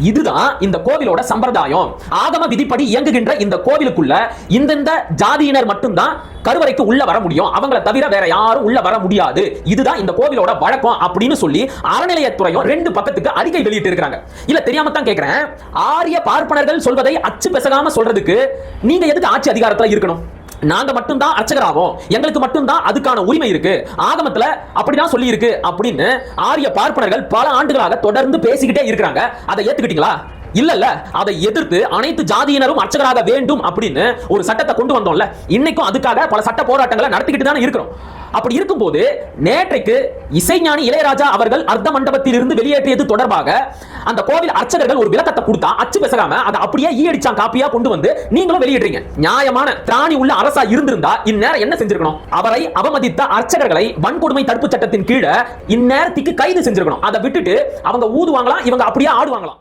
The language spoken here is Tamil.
இதுதான் இந்த கோவிலோட சம்பிரதாயம். ஆகம விதிப்படி இயங்குகின்ற இந்த கோவிலுக்குள்ள இந்தந்த ஜாதியினர் மட்டும்தான் கருவறைக்கு உள்ள வர முடியும். அவங்கள தவிர வேற யாரும் உள்ள வர முடியாது. இதுதான் இந்த கோவிலோட வழக்கம் அப்படின்னு சொல்லி அறநிலையத்துறையும் ரெண்டு பக்கத்துக்கு அறிக்கை வெளியிட்டு இருக்காங்க இல்ல தெரியாம தான் கேட்கிறேன் ஆரிய பார்ப்பனர்கள் சொல்வதை அச்சு பெசகாம சொல்றதுக்கு நீங்க எதுக்கு ஆட்சி அதிகாரத்துல இருக்கணும்? நாங்க மட்டும்தான் அர்ச்சகராகும் எங்களுக்கு மட்டும்தான் அதுக்கான உரிமை இருக்கு. ஆகமத்துல அப்படிதான் சொல்லி இருக்கு அப்படின்னு ஆரிய பார்ப்பனர்கள் பல ஆண்டுகளாக தொடர்ந்து பேசிக்கிட்டே இருக்கிறாங்க. அதை ஏத்துக்கிட்டீங்களா? இல்ல இல்ல அதை எதிர்த்து அனைத்து ஜாதியினரும் அர்ச்சகராக வேண்டும் அப்படின்னு ஒரு சட்டத்தை கொண்டு வந்தோம்ல. இன்னைக்கும் அதுக்காக பல சட்ட போராட்டங்களை நடத்திக்கிட்டு தானே இருக்கிறோம். அப்படி இருக்கும்போது நேற்றைக்கு இசைஞானி இளையராஜா அவர்கள் அர்த்த மண்டபத்தில் இருந்து வெளியேற்றியது தொடர்பாக அந்த கோவில் அர்ச்சகர்கள் ஒரு விளக்கத்தை கொடுத்தா அச்சு பேசாம அதை அப்படியே ஈயடிச்சான் காப்பியா கொண்டு வந்து நீங்களும் வெளியிடுறீங்க. நியாயமான திராணி உள்ள அரசா இருந்திருந்தா இந்நேரம் என்ன செஞ்சிருக்கணும்? அவரை அவமதித்த அர்ச்சகர்களை வன்கொடுமை தடுப்பு சட்டத்தின் கீழே இந்நேரத்துக்கு கைது செஞ்சிருக்கணும். அதை விட்டுட்டு அவங்க ஊதுவாங்களாம் இவங்க அப்படியே ஆடுவாங்களாம்.